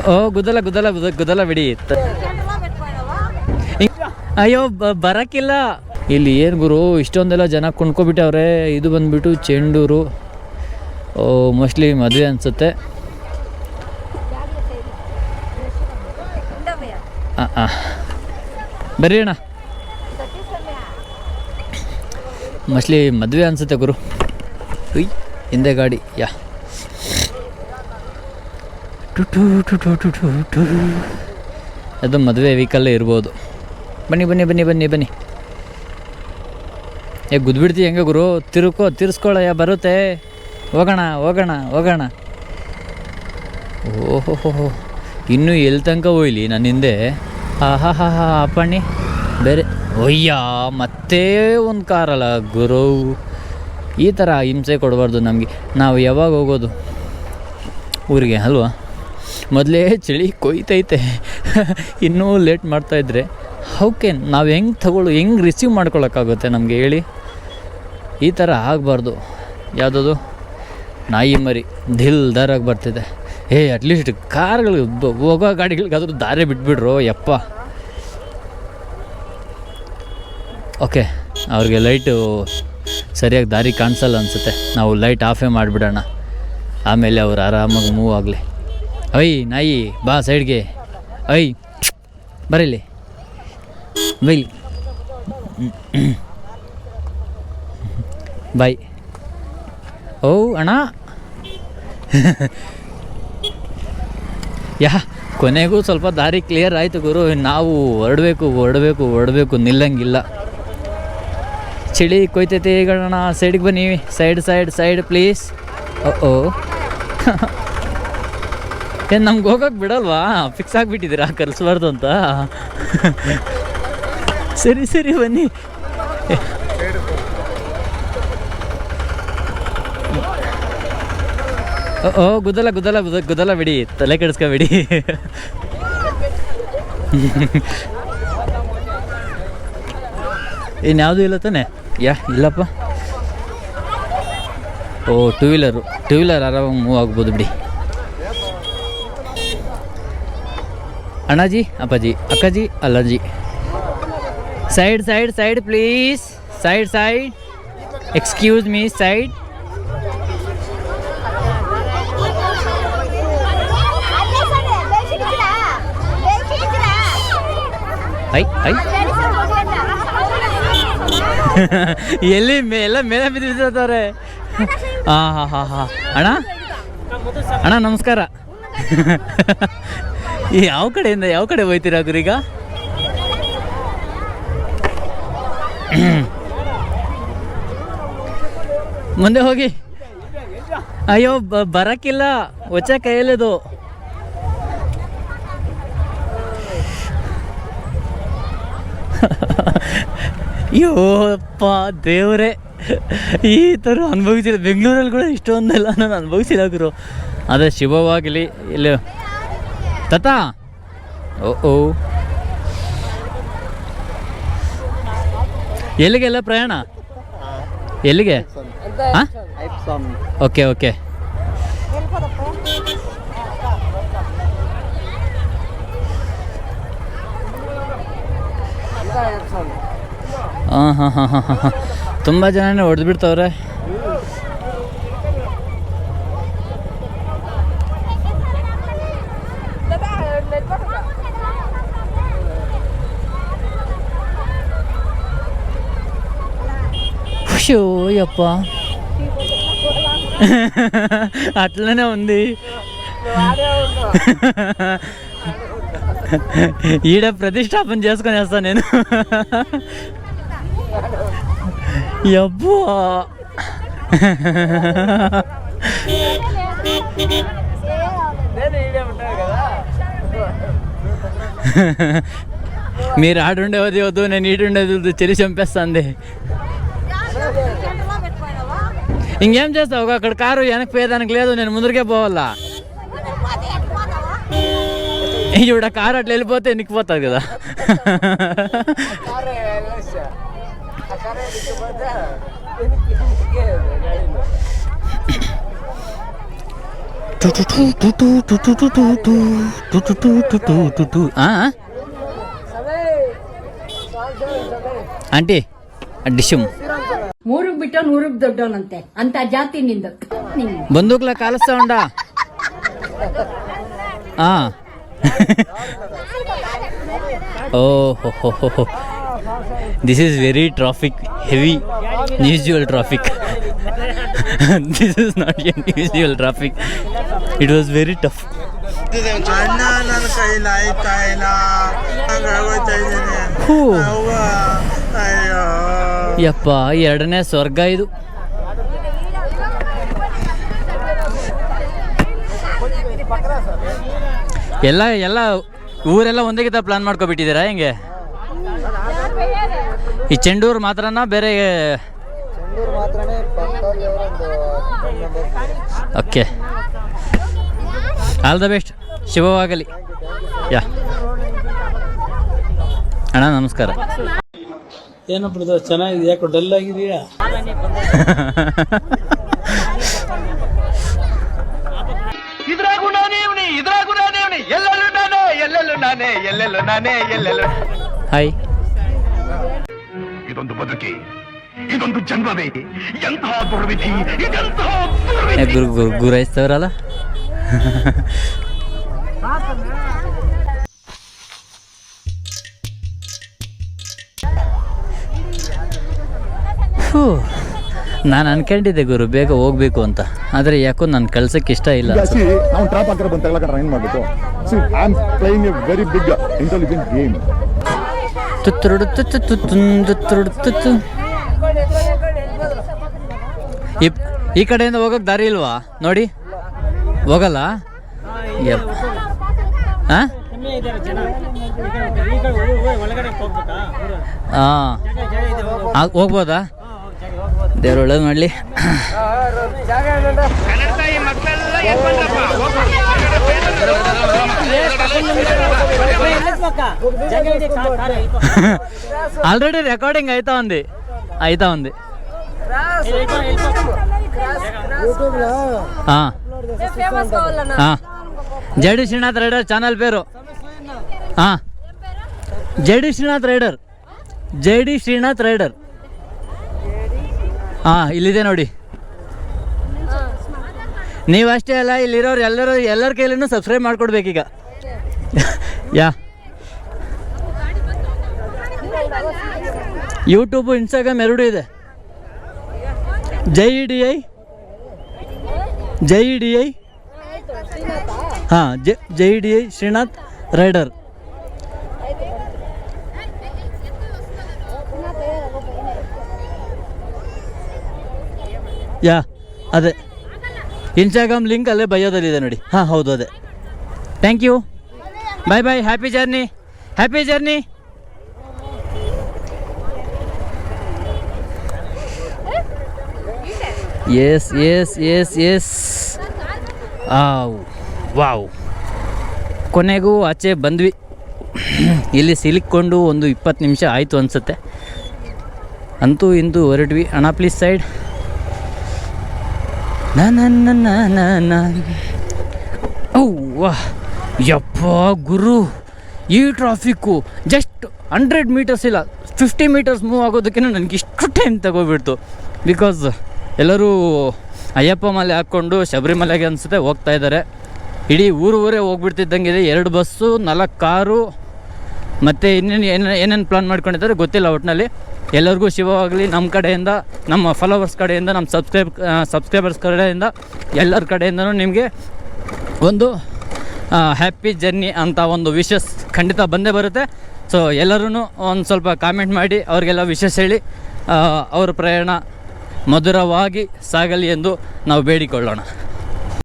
ಓ ಗುದಲ ಗುದಲ ಗುದಲ ಬಿಡಿ. ಅಯ್ಯೋ ಬರಕ್ಕಿಲ್ಲ ಇಲ್ಲಿ ಏನು ಗುರು, ಇಷ್ಟೊಂದೆಲ್ಲ ಜನ ಕೊಂಡ್ಕೊಬಿಟ್ಟವ್ರೆ. ಇದು ಬಂದ್ಬಿಟ್ಟು ಚೆಂಡೂರು. ಓ, ಮೋಸ್ಟ್ಲಿ ಮದುವೆ ಅನಿಸುತ್ತೆ. ಹಾಂ ಹಾಂ ಅಣ್ಣ. ಮೋಸ್ಟ್ಲಿ ಮದುವೆ ಅನಿಸುತ್ತೆ ಗುರು. ಉಯ್ ಹಿಂದೆ ಗಾಡಿ, ಯಾ. ಟು ಟು ಟು ಟು ಟು ಟು ಟು. ಅದು ಮದುವೆ ವೀಕಲ್ಲೇ ಇರ್ಬೋದು. ಬನ್ನಿ ಬನ್ನಿ ಬನ್ನಿ ಬನ್ನಿ ಬನ್ನಿ. ಏ, ಗುದ್ಬಿಡ್ತಿ ಹೆಂಗೆ ಗುರು? ತಿರುಕೋ ತಿರ್ಸ್ಕೊಳ್ಳಯ್ಯ ಬರುತ್ತೆ. ಹೋಗೋಣ ಹೋಗೋಣ ಹೋಗೋಣ. ಓಹೋ ಇನ್ನೂ ಎಲ್ಲಿ ತನಕ ಹೋಯ್ಲಿ ನನ್ನ ಹಿಂದೆ? ಹಾ ಹಾ ಹಾ, ಅಪ್ಪಣ್ಣಿ. ಬೇರೆ. ಒಯ್ಯ, ಮತ್ತೆ ಒಂದು ಕಾರಲ್ಲ ಗುರು. ಈ ಥರ ಹಿಂಸೆ ಕೊಡಬಾರ್ದು ನಮಗೆ. ನಾವು ಯಾವಾಗ ಹೋಗೋದು? ಊರಿಗೆ, ಅಲ್ವಾ? ಮೊದಲೇ ಚಳಿ ಕೊಯ್ತೈತೆ. ಇನ್ನೂ ಲೇಟ್ ಮಾಡ್ತಾಯಿದ್ರೆ ಹೌಕೆ ನಾವು ಹೆಂಗೆ ತಗೊಳ್ಳೋ ಹೆಂಗೆ ರಿಸೀವ್ ಮಾಡ್ಕೊಳಕ್ಕಾಗುತ್ತೆ ನಮಗೆ ಹೇಳಿ. ಈ ಥರ ಆಗಬಾರ್ದು. ಯಾವುದದು? ನಾಯಿ ಮರಿ, ದಿಲ್ ದಾರಾಗಿ ಬರ್ತಿದೆ. ಏ ಅಟ್ಲೀಸ್ಟ್ ಕಾರ್ಗಳು ಹೋಗೋ ಗಾಡಿಗಳಿಗಾದ್ರೂ ದಾರಿ ಬಿಟ್ಬಿಡ್ರು, ಯಪ್ಪ. ಓಕೆ ಅವ್ರಿಗೆ ಲೈಟು ಸರಿಯಾಗಿ ದಾರಿ ಕಾಣಿಸಲ್ಲ ಅನಿಸುತ್ತೆ. ನಾವು ಲೈಟ್ ಆಫೇ ಮಾಡಿಬಿಡೋಣ. ಆಮೇಲೆ ಅವ್ರು ಆರಾಮಾಗಿ ಮೂವ್ ಆಗಲಿ. ಐ ನಾಯಿ, ಬಾ ಸೈಡ್ಗೆ. ಅಯ್ ಬರೀಲಿ. ಬೈಲಿ. ಬಾಯ್. ಓ, ಅಣ್ಣ. ಯಾ, ಕೊನೆಗೂ ಸ್ವಲ್ಪ ದಾರಿ ಕ್ಲಿಯರ್ ಆಯಿತು ಗುರು. ನಾವು ಹೊರಡಬೇಕು ಹೊರಡಬೇಕು ಹೊರಡಬೇಕು, ನಿಲ್ಲಂಗಿಲ್ಲ. ಚಳಿ ಕೊಯ್ತೈತೆ ಈಗಣ್ಣ. ಸೈಡ್ಗೆ ಬನ್ನಿ. ಸೈಡ್ ಸೈಡ್ ಸೈಡ್ ಪ್ಲೀಸ್ ಓ. ಏನು ನಮ್ಗೆ ಹೋಗೋಕೆ ಬಿಡಲ್ವಾ? ಫಿಕ್ಸ್ ಆಗಿಬಿಟ್ಟಿದ್ದೀರಾ? ಕಲಿಸ್ಬಾರ್ದು ಅಂತ. ಸರಿ ಸರಿ ಬನ್ನಿ. ಓ, ಗುದಲ ಗುದಲ ಗುದಲ ಬಿಡಿ. ತಲೆ ಕೆಡಿಸ್ಕೊಬಿಡಿ. ಇನ್ಯಾವುದೂ ಇಲ್ಲ ತಾನೆ? ಯಾ ಇಲ್ಲಪ್ಪ. ಓ ಟೂ ವೀಲರು ಟೂ ವೀಲರ್ ಆರಾಮಾಗಿ ಮೂವ್ ಆಗ್ಬೋದು ಬಿಡಿ. ಅಣ್ಣಾಜಿ, ಅಪ್ಪಾಜಿ, ಅಕ್ಕಾಜಿ, ಅಲ್ಲಾಜಿ. Side side side please side side excuse me side I ಐ ಎಲ್ಲಿ ಮೇ, ಎಲ್ಲ ಮೇಲೆ ಬಿದ್ದಿರ್ತಾರೆ ಹಾಂ ಹಾಂ ಹಾಂ ಹಾಂ. ಅಣ್ಣ? ಅಣ್ಣ, ನಮಸ್ಕಾರ. ಯಾವ ಕಡೆಯಿಂದ ಯಾವ ಕಡೆ ಹೋಯ್ತೀರಾ ಈಗ? ಮುಂದೆ ಹೋಗಿ. ಅಯ್ಯೋ ಬರಕ್ಕಿಲ್ಲ ಹೊಚ್ಚ ಕೈಯಲ್ಲಿದು. ಅಯ್ಯೋಪ್ಪ ದೇವ್ರೆ. ಈ ಥರ ಅನುಭವಿಸಿಲ್ಲ. ಬೆಂಗಳೂರಲ್ಲಿ ಕೂಡ ಇಷ್ಟೊಂದೆಲ್ಲ ನಾನು ಅನುಭವಿಸಿಲ್ಲ ಗುರು. ಅದೇ ಶಿವವಾಗಲಿ ಇಲ್ಲಿ ತತ ಓ ಓ ಎಲ್ಲಿಗೆಲ್ಲ ಪ್ರಯಾಣ? ಎಲ್ಲಿಗೆ? ಹಾಂ? ಓಕೆ ಓಕೆ ಹಾಂ ಹಾಂ ಹಾಂ ಹಾಂ ಹಾಂ. ತುಂಬ ಜನನೇ ಹೊಡೆದು ಬಿಡ್ತವ್ರೆ షో యప్ప అట్లనే ఉంది. ఈడ ప్రతిష్టాపన చేసుకొని వేస్తాను నేను. ఎబ్బో. మీరు ఆడుండేది వద్దు నేను ఈడుండేది వద్దు చెరి చంపేస్తాంది. ఇంకేం చేస్తావు? అక్కడ కారు వెనక పేదానికి లేదు నేను ముందరికే పోవాలా? ఇవిడ కారు అట్లా వెళ్ళిపోతే నిక్కిపోతుంది కదా. ఆంటీ డిషమ్ ಮೂರುಗ್ ಬಿಟ್ಟು ನೂರುಗ್ ದೊಡ್ಡವನಂತೆ. ಅಂತ ಜಾತಿ ನಿಂದು. ನಿಂದು ಬಂದೂಕ್ಲ ಕಾಲಿಸ್ತಾ ಉಂಡ. ಹಾ ಓ ಹೋ ಹೋ ಹೋ this is very traffic heavy unusual traffic this is not an unusual traffic it was very tough ಅಣ್ಣ ನನ್ನ ಕೈಲ ಇಲ್ಲ? ಹೂ. ಯಪ್ಪ, ಎರಡನೇ ಸ್ವರ್ಗ ಇದು. ಎಲ್ಲ ಎಲ್ಲ ಊರೆಲ್ಲ ಒಂದೇ ಗಿತ ಪ್ಲಾನ್ ಮಾಡ್ಕೊಬಿಟ್ಟಿದ್ದೀರಾ ಹೆಂಗೆ? ಈ ಚೆಂಡೂರು ಮಾತ್ರನಾ ಬೇರೆ? ಓಕೆ. ಆಲ್ ದ ಬೆಸ್ಟ್ ಶುಭವಾಗಲಿ. ಯಾ. ಅಣ್ಣ, ನಮಸ್ಕಾರ. ಏನಪ್ಪ ಇದು ಚೆನ್ನಾಗಿದೆ ಯಾಕೋ ಡಲ್ ಆಗಿದೆಯಾ? ಇದ್ರಾಗೂ ನಾನೇ ಇವ್ನಿ ಇದ್ರಾಗೂ ನಾನೇ ಇವನಿ. ಎಲ್ಲೆಲ್ಲೂ ನಾನೇ ಎಲ್ಲೆಲ್ಲೂ ನಾನೇ ಎಲ್ಲೆಲ್ಲೂ ನಾನೇ ಎಲ್ಲೆಲ್ಲೂ ಹಾಯ್ ಇದೊಂದು ಬದುಕಿ ಇದೊಂದು ಜನ್ಮವೇ. ಎಂತಹ ದುರ್ವಿಧಿ ಇದೆಂತಹ ದುರ್ವಿಧಿ. ಗುರು ಗುರು ಗುರಾಯಿಸ್ತವ್ರಲ್ಲ ನಾನು ಅನ್ಕೊಂಡಿದ್ದೆ ಗುರು ಬೇಗ ಹೋಗ್ಬೇಕು ಅಂತ. ಆದರೆ ಯಾಕೋ ನನ್ನ ಕಳ್ಸಕ್ಕೆ ಇಷ್ಟ ಇಲ್ಲ. ನಾವು ಅವ್ನು ಟ್ರಾಪ್ ಹಾಕಿರೋ ಬಂತ ತಗೊಳಕ ಏನ್ ಮಾಡಬೇಕು see I am playing a very big intelligent game ತುತ್ತುರುಡು ತುತ್ತು ತುತ್ತು. ಈ ಈ ಕಡೆಯಿಂದ ಹೋಗೋಕೆ ದಾರಿ ಇಲ್ವಾ ನೋಡಿ ಹೋಗಲ್ಲ ಯಪ್ಪ ಹಾಂ ಹಾಂ ಹೋಗ್ಬೋದಾ ದೇವ್ರು ಒಳ್ಳೇದು ಮಾಡಲಿ ఆల్రెడీ రికార్డింగ్ అవుతా ఉంది అవుతా ఉంది జేడి శ్రీనాథ్ రైడర్ ఛానల్ పేరు J D Srinath rider J D Srinath rider ಹಾಂ, ಇಲ್ಲಿದೆ ನೋಡಿ. ನೀವು ಅಷ್ಟೇ ಅಲ್ಲ, ಇಲ್ಲಿರೋರು ಎಲ್ಲರೂ, ಎಲ್ಲರ ಕೈಲೂ ಸಬ್ಸ್ಕ್ರೈಬ್ ಮಾಡ್ಕೊಡ್ಬೇಕೀಗ. ಯಾ. ಯೂಟ್ಯೂಬು ಇನ್ಸ್ಟಾಗ್ರಾಮ್ ಎರಡೂ ಇದೆ. Jai D I. Jai D I. ಹಾಂ Jai D I Srinath rider. ಯಾ, ಅದೇ. ಇನ್ಸ್ಟಾಗ್ರಾಮ್ ಲಿಂಕ್ ಅಲ್ಲೇ ಬಯೋದಲ್ಲಿದೆ ನೋಡಿ. ಹಾಂ, ಹೌದು, ಅದೇ. Thank you bye bye happy journey happy journey yes yes yes yes ಆವ್ ವಾವ್ ಕೊನೆಗೂ ಆಚೆ ಬಂದ್ವಿ. ಇಲ್ಲಿ ಸಿಲುಕೊಂಡು ಒಂದು ಇಪ್ಪತ್ತು ನಿಮಿಷ ಆಯಿತು ಅನಿಸುತ್ತೆ. ಅಂತೂ ಇಂದು ಹೊರಟ್ವಿ. ಪ್ಲೀಸ್ ಸೈಡ್ ನನ್ನ ಅವ್ವ, ಯಪ್ಪ ಗುರು. ಈ ಟ್ರಾಫಿಕ್ಕು ಜಸ್ಟ್ ಹಂಡ್ರೆಡ್ ಮೀಟರ್ಸ್ ಇಲ್ಲ ಫಿಫ್ಟಿ ಮೀಟರ್ಸ್ ಮೂವ್ ಆಗೋದಕ್ಕಿಂತ ನನಗೆ ಇಷ್ಟು ಟೈಮ್ ತಗೋಬಿಡ್ತು. ಬಿಕಾಸ್ ಎಲ್ಲರೂ ಅಯ್ಯಪ್ಪ ಮಲೆ ಹಾಕ್ಕೊಂಡು ಶಬರಿಮಲೆಗೆ ಅನಿಸುತ್ತೆ, ಹೋಗ್ತಾ ಇದ್ದಾರೆ ಇಡೀ ಊರು ಊರೇ ಹೋಗ್ಬಿಡ್ತಿದ್ದಂಗಿದೆ. ಎರಡು ಬಸ್ಸು, ನಾಲ್ಕು ಕಾರು. ಮತ್ತು ಇನ್ನೇನು ಏನೇನು ಏನೇನು ಪ್ಲಾನ್ ಮಾಡ್ಕೊಂಡಿದ್ದಾರೆ ಗೊತ್ತಿಲ್ಲ ಒಟ್ಟಿನಲ್ಲಿ ಎಲ್ಲರಿಗೂ ಶಿವವಾಗಲಿ ನಮ್ಮ ಕಡೆಯಿಂದ, ನಮ್ಮ ಫಾಲೋವರ್ಸ್ ಕಡೆಯಿಂದ ನಮ್ಮ ಸಬ್ಸ್ಕ್ರೈಬ್ ಸಬ್ಸ್ಕ್ರೈಬರ್ಸ್ ಕಡೆಯಿಂದ, ಎಲ್ಲರ ಕಡೆಯಿಂದನೂ ನಿಮಗೆ ಒಂದು ಹ್ಯಾಪಿ ಜರ್ನಿ ಅಂತ ಒಂದು ವಿಶಸ್ ಖಂಡಿತ ಬಂದೇ ಬರುತ್ತೆ. ಸೊ ಎಲ್ಲರೂ ಒಂದು ಸ್ವಲ್ಪ ಕಾಮೆಂಟ್ ಮಾಡಿ, ಅವರಿಗೆಲ್ಲ ವಿಶಸ್ ಹೇಳಿ ಅವರ ಪ್ರಯಾಣ ಮಧುರವಾಗಿ ಸಾಗಲಿ ಎಂದು ನಾವು ಬೇಡಿಕೊಳ್ಳೋಣ.